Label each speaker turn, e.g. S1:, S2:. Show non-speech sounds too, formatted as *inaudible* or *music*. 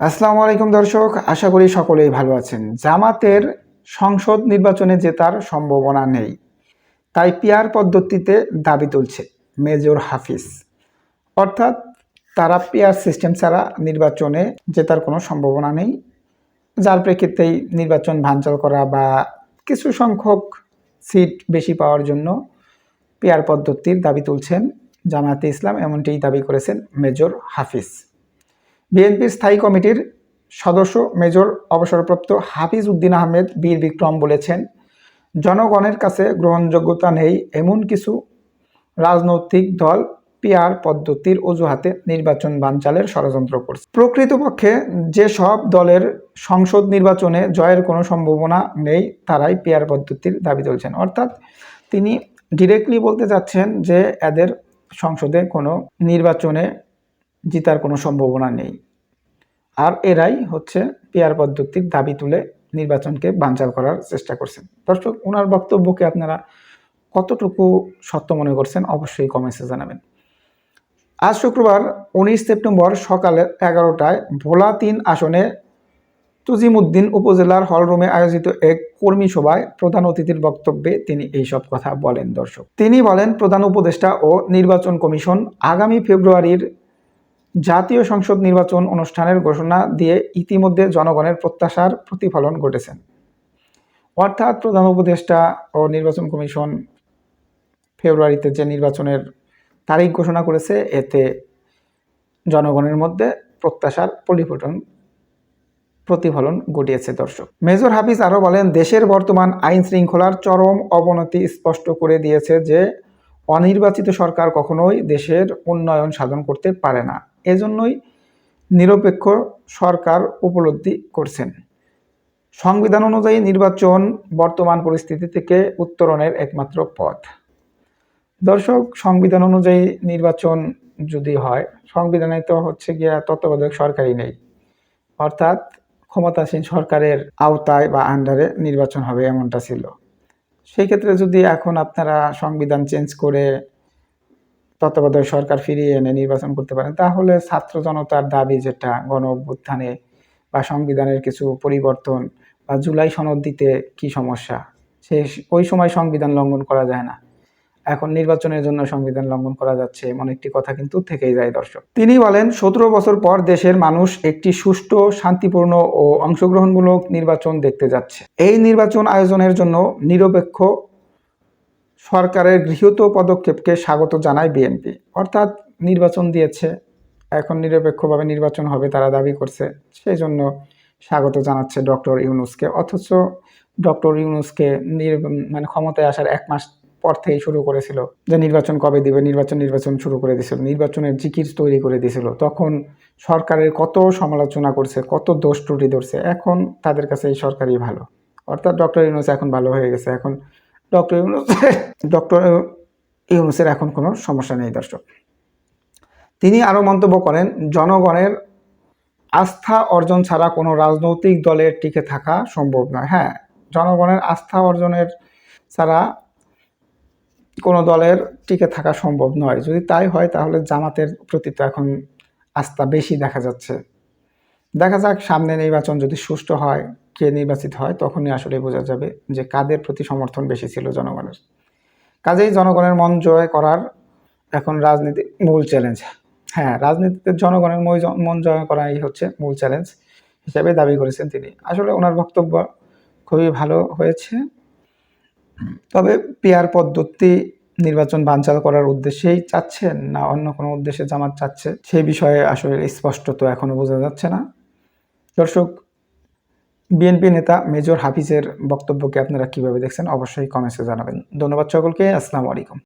S1: আসসালামু আলাইকুম দর্শক, আশা করি সকলেই ভালো আছেন। জামাতের সংসদ নির্বাচনে জেতার সম্ভাবনা নেই, তাই পিয়ার পদ্ধতিতে দাবি তুলছে মেজর হাফিজ। অর্থাৎ তারা পিয়ার সিস্টেম ছাড়া নির্বাচনে জেতার কোনো সম্ভাবনা নেই, যার প্রেক্ষিতেই নির্বাচন ভাঞ্চল করা বা কিছু সংখ্যক সিট বেশি পাওয়ার জন্য পিয়ার পদ্ধতির দাবি তুলছেন জামায়াতে ইসলাম, এমনটিই দাবি করেছেন মেজর হাফিজ। বিএনপির স্থায়ী কমিটির সদস্য মেজর অবসরপ্রাপ্ত হাফিজ উদ্দিন আহমেদ বীর বিক্রম বলেছেন, জনগণের কাছে গ্রহণযোগ্যতা নেই, এমন কিছু রাজনৈতিক দল পিয়ার পদ্ধতির অজুহাতে নির্বাচন বানচালের ষড়যন্ত্র করছে। প্রকৃতপক্ষে যে সব দলের সংসদ নির্বাচনে জয়ের কোনো সম্ভাবনা নেই, তারাই পিয়ার পদ্ধতির দাবি তুলছেন। অর্থাৎ তিনি ডিরেক্টলি বলতে চাচ্ছেন যে, এদের সংসদে কোনো নির্বাচনে জিতার কোনো সম্ভাবনা নেই। আর এরাই হচ্ছে পিয়ার পদ্ধতির দাবি তুলে নির্বাচনকে বানচাল করার চেষ্টা করছেন। দর্শক ওনার বক্তব্যকে আপনারা কতটুকু সত্য মনে করছেন অবশ্যই কমেন্টসে জানাবেন। আজ শুক্রবার উনিশ সেপ্টেম্বর সকালে এগারোটায় ভোলা তিন আসনে তুজিমুদ্দিন উপজেলার হলরুমে আয়োজিত এক কর্মী সভায় প্রধান অতিথির বক্তব্যে তিনি এইসব কথা বলেন। দর্শক, তিনি বলেন, প্রধান উপদেষ্টা ও নির্বাচন কমিশন আগামী ফেব্রুয়ারির জাতীয় সংসদ নির্বাচন অনুষ্ঠানের ঘোষণা দিয়ে ইতিমধ্যে জনগণের প্রত্যাশার প্রতিফলন ঘটেছেন অর্থাৎ প্রধান উপদেষ্টা ও নির্বাচন কমিশন ফেব্রুয়ারিতে যে নির্বাচনের তারিখ ঘোষণা করেছে, এতে জনগণের মধ্যে প্রত্যাশার পরিফটন প্রতিফলন ঘটিয়েছে দর্শক। মেজর হাফিজ আরও বলেন, দেশের বর্তমান আইন শৃঙ্খলার চরম অবনতি স্পষ্ট করে দিয়েছে যে, অনির্বাচিত সরকার কখনোই দেশের উন্নয়ন সাধন করতে পারে না। এজন্যই নিরপেক্ষ সরকার উপলব্ধি করছেন। সংবিধান অনুযায়ী নির্বাচন বর্তমান পরিস্থিতি থেকে উত্তরণের একমাত্র পথ। দর্শক, সংবিধান অনুযায়ী নির্বাচন যদি হয়, সংবিধানে তো হচ্ছে গিয়া তত্ত্বাবধায়ক সরকারই নেই। অর্থাৎ ক্ষমতাসীন সরকারের আওতায় বা আন্ডারে নির্বাচন হবে এমনটা ছিল। সেই ক্ষেত্রে যদি এখন আপনারা সংবিধান চেঞ্জ করে তত্ত্বাবধায়ক সরকার ফিরিয়ে এনে নির্বাচন করতে পারেন, তাহলে ছাত্র জনতার দাবি যেটা গণ অভ্যুত্থানে বা সংবিধানের কিছু পরিবর্তন বা জুলাই সনদ দিতে কি সমস্যা? সে ওই সময় সংবিধান লঙ্ঘন করা যায় না। এখন নির্বাচনের জন্য সংবিধান লঙ্ঘন করা যাচ্ছে এমন একটি কথা কিন্তু থেকেই যায় দর্শক। তিনি বলেন, সতেরো বছর পর দেশের মানুষ একটি সুষ্ঠু, শান্তিপূর্ণ ও অংশগ্রহণমূলক নির্বাচন দেখতে যাচ্ছে। এই নির্বাচন আয়োজনের জন্য নিরপেক্ষ সরকারের গৃহীত পদক্ষেপকে স্বাগত জানায় বিএনপি। অর্থাৎ নির্বাচন দিয়েছে, এখন নিরপেক্ষভাবে নির্বাচন হবে তারা দাবি করছে। সেই জন্য স্বাগত জানাচ্ছে ডক্টর ইউনুসকে। অথচ ডক্টর ইউনুসকে মানে ক্ষমতায় আসার এক মাস পর থেকেই শুরু করেছিল যে নির্বাচন কবে দিবে, নির্বাচন নির্বাচন শুরু করে দিয়েছিল নির্বাচনের জিকির তৈরি করে দিয়েছিল তখন সরকারের কত সমালোচনা করছে, কত দোষ ত্রুটি ধরছে, এখন তাদের কাছে এই সরকারই ভালো। অর্থাৎ ডক্টর ইউনুস এখন ভালো হয়ে গেছে। এখন ডক্টর ইউনুস, *laughs* ডক্টর ইউনুসের এখন কোনো সমস্যা নেই দর্শক। তিনি আরও মন্তব্য করেন, জনগণের আস্থা অর্জন ছাড়া কোনো রাজনৈতিক দলের টিকে থাকা সম্ভব নয়। হ্যাঁ জনগণের আস্থা অর্জনের ছাড়া কোনো দলের টিকে থাকা সম্ভব নয়। যদি তাই হয়, তাহলে জামাতের প্রতি তো এখন আস্থা বেশি দেখা যাচ্ছে। দেখা যাক, সামনে নির্বাচন যদি সুষ্ঠু হয় কে নির্বাচিত হয় তখনই আসলে বোঝা যাবে যে কাদের প্রতি সমর্থন বেশি ছিল জনগণের। কাজেই জনগণের মন জয় করার এখন রাজনীতি মূল চ্যালেঞ্জ হ্যাঁ রাজনীতিতে জনগণের মন জয় করাই হচ্ছে মূল চ্যালেঞ্জ হিসাবে দাবি করেছেন তিনি। আসলে ওনার বক্তব্য খুবই ভালো হয়েছে। তবে পিয়ার পদ্ধতি নির্বাচন বানচাল করার উদ্দেশ্যেই চাচ্ছেন না অন্য কোনো উদ্দেশ্যে জামাত চাচ্ছে, সেই বিষয়ে আসলে স্পষ্ট তো এখনও বোঝা যাচ্ছে না। দর্শক বিএনপি নেতা মেজর হাফিজের বক্তব্যকে আপনারা কীভাবে দেখছেন অবশ্যই কমেন্টসে জানাবেন। ধন্যবাদ সকলকে, আসসালামু আলাইকুম।